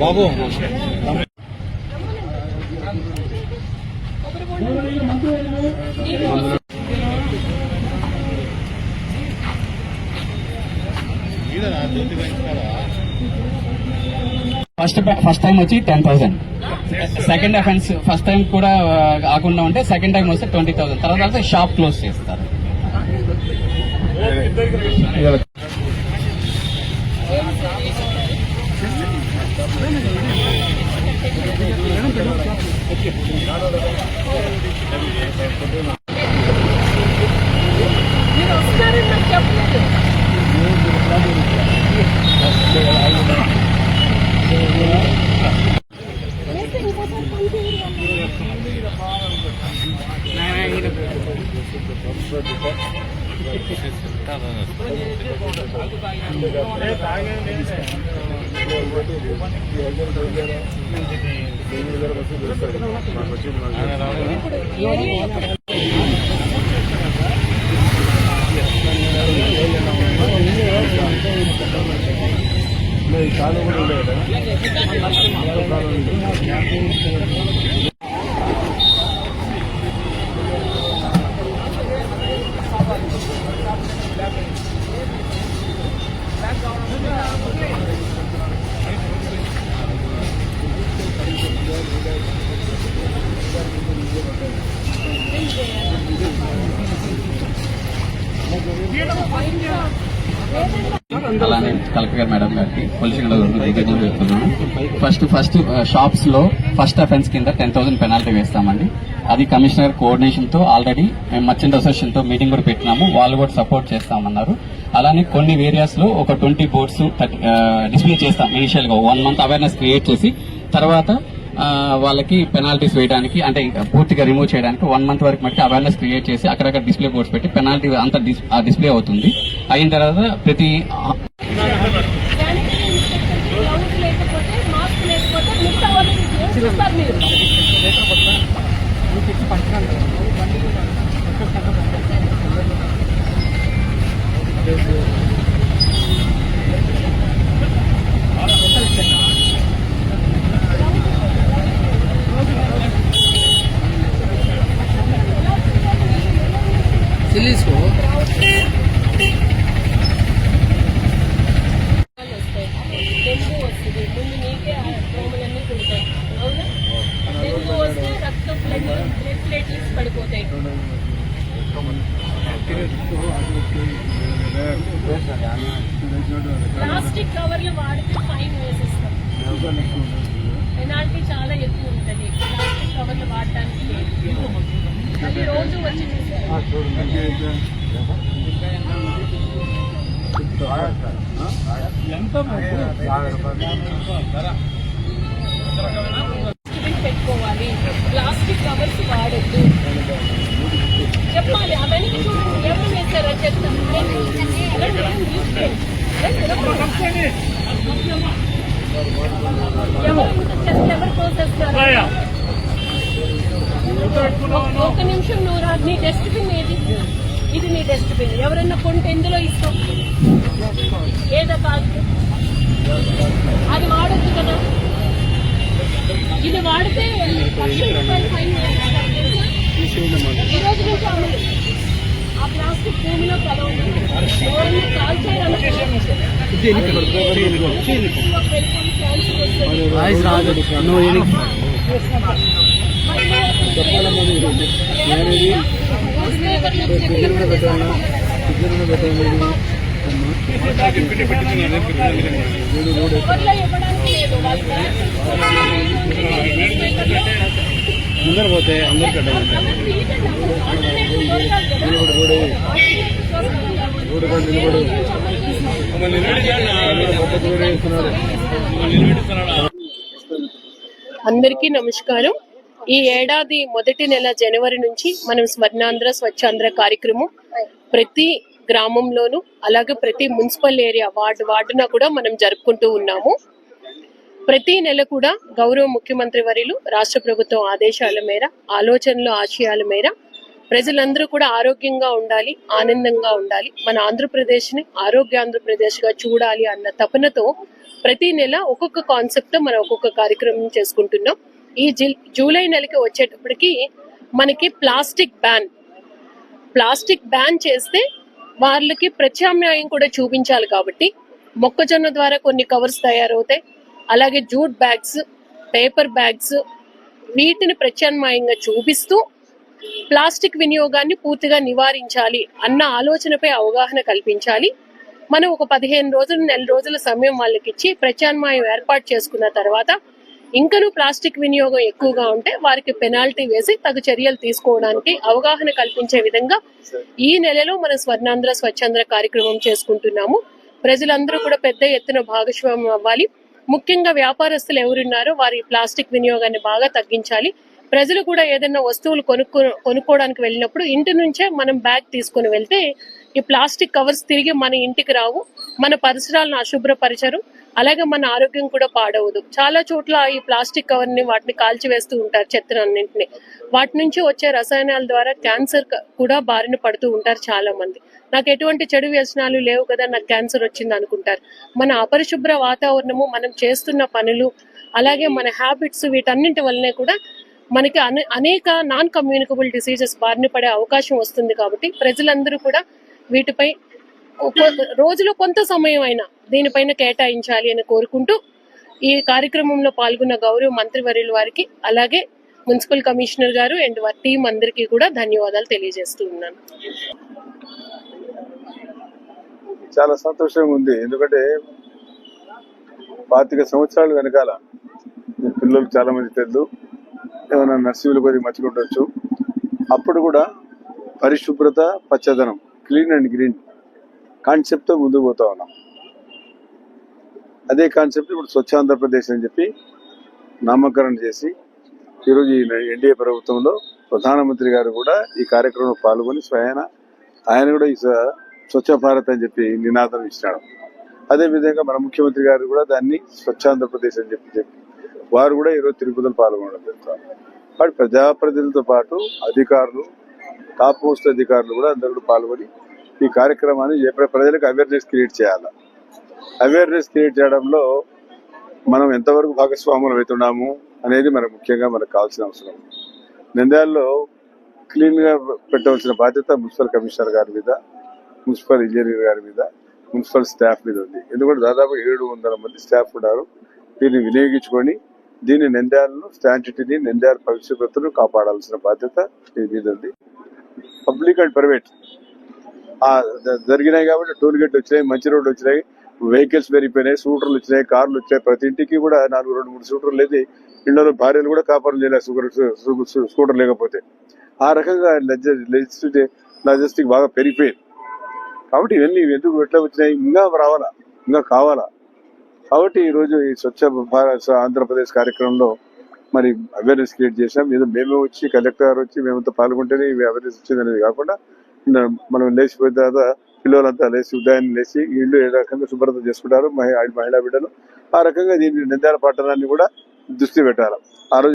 బాబు. First first time వచ్చి ten thousand second offence first time కూడా కాకుండా ఉంటే సెకండ్ టైం వస్తే ట్వంటీ థౌసండ్ తర్వాత షాప్ క్లోజ్ చేస్తారు మీరు వస్తారని నాకు చెప్పలేదు వేస్తే ఇంకోసారి పంపించరు వాళ్ళు. కాలు కూడా ఎక్కడ? అలానే కలెక్టర్ గారు మేడం గారికి పొల్యూషన్ కృతజ్ఞతలు చెప్తున్నాను ఫస్ట్ ఫస్ట్ షాప్స్లో ఫస్ట్ అఫెన్స్ కింద టెన్ థౌసండ్ పెనాల్టీ వేస్తామండి. అది కమిషనర్ కోఆర్డినేషన్తో ఆల్రెడీ మేము మర్చెంట్ అసోసియేషన్తో మీటింగ్ కూడా పెట్టినాము. వాళ్ళు కూడా సపోర్ట్ చేస్తామన్నారు. అలానే కొన్ని ఏరియాస్లో ఒక ట్వంటీ బోర్డ్స్ డిస్ప్లే చేస్తాం ఇనిషియల్గా. వన్ మంత్ అవేర్నెస్ క్రియేట్ చేసి తర్వాత వాళ్ళకి పెనాల్టీస్ వేయడానికి అంటే పూర్తిగా రిమూవ్ చేయడానికి వన్ మంత్ వరకు మట్టి అవేర్నెస్ క్రియేట్ చేసి అక్కడక్కడ డిస్ప్లే బోర్డ్స్ పెట్టి పెనాల్టీ అంత డిస్- డిస్ప్లే అవుతుంది. అయిన తర్వాత ప్రతి లేకపోతే మాస్క్ లేకపోతే మిగతా వాళ్ళకి ఏం చూస్తారు మీరు వాళ్ళు వస్తాయి డెంగ్యూ వస్తుంది ముందు నీకే ఆ దోమలన్నీ కుడతాయి అవునా డెంగ్యూ వస్తే రక్తం బ్లడ్ బ్లడ్ ప్లేట్లెట్స్ పడిపోతాయి ప్లాస్టిక్ కవర్లు వాడితే ఫైన్ వేసిస్తాం. పెనాల్టీ చాలా ఎక్కువ ఉంటుంది. ప్లాస్టిక్ కవర్లు వాడటానికి లేదు అది రోజు వచ్చి పెట్టుకోవాలి. ప్లాస్టిక్ కవర్స్ వాడొద్దు. చెప్పాలి. అవన్నీ చూడండి ఎవరు వేస్తారో చెప్తాను ఎవరు ఒక నిమిషం నువ్వు రా నీ డస్ట్బిన్ ఏది ఇది నీ డస్ట్బిన్ ఎవరన్నా కొంటే ఎందులో ఇస్తాం ఏదో కాదు అది వాడొద్దు కదా ఇది వాడితే ఫైన్ నుంచి అమలు. ఆ ప్లాస్టిక్ భూమిలో కలవదు ఎవరన్నా కాల్చారనుకో ఊర్లో ఇవ్వడానికి లేదు. వాళ్ళు ముందర పోతే అందరికీ నమస్కారం. ఈ ఏడాది మొదటి నెల జనవరి నుంచి మనం స్వర్ణాంధ్ర స్వచ్ఛాంధ్ర కార్యక్రమం ప్రతి గ్రామంలోనూ అలాగే ప్రతి మున్సిపల్ ఏరియా వార్డు వార్డున కూడా మనం జరుపుకుంటూ ఉన్నాము. ప్రతి నెల కూడా గౌరవ ముఖ్యమంత్రి వర్యులు రాష్ట్ర ప్రభుత్వం ఆదేశాల మేర ఆలోచనలు ఆశయాల మేర ప్రజలందరూ కూడా ఆరోగ్యంగా ఉండాలి ఆనందంగా ఉండాలి. మన ఆంధ్రప్రదేశ్ని ఆరోగ్య ఆంధ్రప్రదేశ్గా చూడాలి అన్న తపనతో ప్రతి నెల ఒక్కొక్క కాన్సెప్ట్ మనం ఒక్కొక్క కార్యక్రమం చేసుకుంటున్నాం. ఈ జూలై నెలకి వచ్చేటప్పటికి మనకి ప్లాస్టిక్ బ్యాన్. ప్లాస్టిక్ బ్యాన్ చేస్తే వాళ్ళకి ప్రత్యామ్నాయం కూడా చూపించాలి కాబట్టి మొక్కజొన్న ద్వారా కొన్ని కవర్స్ తయారవుతాయి. అలాగే జూట్ బ్యాగ్స్ పేపర్ బ్యాగ్స్ వీటిని ప్రత్యామ్నాయంగా చూపిస్తూ ప్లాస్టిక్ వినియోగాన్ని పూర్తిగా నివారించాలి అన్న ఆలోచనపై అవగాహన కల్పించాలి. మనం ఒక పదిహేను రోజులు నెల రోజుల సమయం వాళ్ళకి ఇచ్చి ప్రత్యామ్నాయం ఏర్పాటు చేసుకున్న తర్వాత ఇంకనూ ప్లాస్టిక్ వినియోగం ఎక్కువగా ఉంటే వారికి పెనాల్టీ వేసి తగు చర్యలు తీసుకోవడానికి అవగాహన కల్పించే విధంగా ఈ నెలలో మనం స్వర్ణాంధ్ర స్వచ్ఛాంధ్ర కార్యక్రమం చేసుకుంటున్నాము. ప్రజలందరూ కూడా పెద్ద ఎత్తున భాగస్వామ్యం అవ్వాలి. ముఖ్యంగా వ్యాపారస్తులు ఎవరున్నారో వారి ప్లాస్టిక్ వినియోగాన్ని బాగా తగ్గించాలి. ప్రజలు కూడా ఏదైనా వస్తువులు కొనుక్కో కొనుక్కోవడానికి వెళ్ళినప్పుడు ఇంటి నుంచే మనం బ్యాగ్ తీసుకొని వెళ్తే ఈ ప్లాస్టిక్ కవర్స్ తిరిగి మన ఇంటికి రావు. మన పరిసరాలను అశుభ్రపరచరు. అలాగే మన ఆరోగ్యం కూడా పాడవదు. చాలా చోట్ల ఈ ప్లాస్టిక్ కవర్ని వాటిని కాల్చివేస్తూ ఉంటారు చెత్తనన్నింటిని. వాటి నుంచి వచ్చే రసాయనాల ద్వారా క్యాన్సర్ కూడా బారిన పడుతూ ఉంటారు చాలా మంది నాకు ఎటువంటి చెడు వ్యసనాలు లేవు కదా నాకు క్యాన్సర్ వచ్చింది అనుకుంటారు. మన అపరిశుభ్ర వాతావరణము మనం చేస్తున్న పనులు అలాగే మన హ్యాబిట్స్ వీటన్నింటి వల్లనే కూడా మనకి అనే- అనేక నాన్ కమ్యూనికబుల్ డిసీజెస్ బారిన పడే అవకాశం వస్తుంది కాబట్టి ప్రజలందరూ కూడా వీటిపై రోజులో కొంత సమయం అయినా దీనిపైన కేటాయించాలి అని కోరుకుంటూ ఈ కార్యక్రమంలో పాల్గొన్న గౌరవ మంత్రివర్యుల వారికి అలాగే మున్సిపల్ కమిషనర్ గారు అండ్ వారి టీం అందరికీ కూడా ధన్యవాదాలు తెలియజేస్తూ ఉన్నాను. చాలా సంతోషంగా ఉంది. ఎందుకంటే పాతిక సంవత్సరాలు వెనకాల పిల్లలు చాలా మంది తెలుసు ఏమైనా పోయి కొద్దిగా మర్చికుంటవచ్చు అప్పుడు కూడా పరిశుభ్రత పచ్చదనం క్లీన్ అండ్ గ్రీన్ కాన్సెప్ట్తో ముందుకు పోతా ఉన్నాం. అదే కాన్సెప్ట్ ఇప్పుడు స్వచ్ఛ ఆంధ్రప్రదేశ్ అని చెప్పి నామకరణం చేసి ఈరోజు ఈ ఎన్డీఏ ప్రభుత్వంలో ప్రధానమంత్రి గారు కూడా ఈ కార్యక్రమంలో పాల్గొని స్వయాన ఆయన కూడా ఈ స్వచ్ఛ భారత్ అని చెప్పి నినాదం ఇచ్చినాడు. అదే విధంగా మన ముఖ్యమంత్రి గారు కూడా దాన్ని స్వచ్ఛ ఆంధ్రప్రదేశ్ అని చెప్పి చెప్పి వారు కూడా ఈరోజు తిరుపతిలో పాల్గొనడం జరుగుతుంది. కాబట్టి ప్రజాప్రతినిధులతో పాటు అధికారులు టాప్ పోస్ట్ అధికారులు కూడా అందరూ కూడా పాల్గొని ఈ కార్యక్రమాన్ని ప్రజలకు అవేర్నెస్ క్రియేట్ చేయాలి. అవేర్నెస్ క్రియేట్ చేయడంలో మనం ఎంతవరకు భాగస్వాములు అవుతున్నాము అనేది మనకు ముఖ్యంగా మనకు కావాల్సిన అవసరం. నంద్యాలలో క్లీన్గా పెట్టవలసిన బాధ్యత మున్సిపల్ కమిషనర్ గారి మీద మున్సిపల్ ఇంజనీర్ గారి మీద మున్సిపల్ స్టాఫ్ మీద ఉంది. ఎందుకంటే దాదాపు ఏడు వందల మంది స్టాఫ్ ఉన్నారు. దీన్ని వినియోగించుకొని దీని నిందాలను స్టాంటిటీని నిందాల పరిశుభ్రతను కాపాడాల్సిన బాధ్యత దీని మీద ఉంది. పబ్లిక్ అండ్ ప్రైవేట్ జరిగినాయి కాబట్టి టోల్ గేట్లు వచ్చినాయి మంచి రోడ్లు వచ్చినాయి వెహికల్స్ పెరిగిపోయినాయి స్కూటర్లు వచ్చినాయి కార్లు వచ్చాయి. ప్రతి ఇంటికి కూడా నాలుగు రెండు మూడు స్కూటర్లు లేదు ఇళ్ళలో భార్యలు కూడా కాపాడు చేయలేదు స్కూటర్ లేకపోతే. ఆ రకంగా లజిస్టిక్ బాగా పెరిగిపోయింది. కాబట్టి ఇవన్నీ ఎందుకు ఎట్లా వచ్చినాయి? ఇంకా రావాలా? ఇంకా కావాలా? కాబట్టి ఈ రోజు ఈ స్వచ్ఛ భారత్ ఆంధ్రప్రదేశ్ కార్యక్రమంలో మరి అవేర్నెస్ క్రియేట్ చేసాం ఏదో మేమే వచ్చి కలెక్టర్ గారు వచ్చి మేమంతా పాల్గొంటేనే ఇవి అవేర్నెస్ వచ్చింది అనేది కాకుండా మనం లేచిపోయిన తర్వాత పిల్లలంతా లేచి ఉదయాన్నే లేచి ఇల్లు ఏ రకంగా శుభ్రత చేసుకుంటారు మహిళా బిడ్డలు. ఆ రకంగా దీన్ని నిందాల పట్టణాన్ని కూడా దృష్టి పెట్టాలి. ఆ రోజు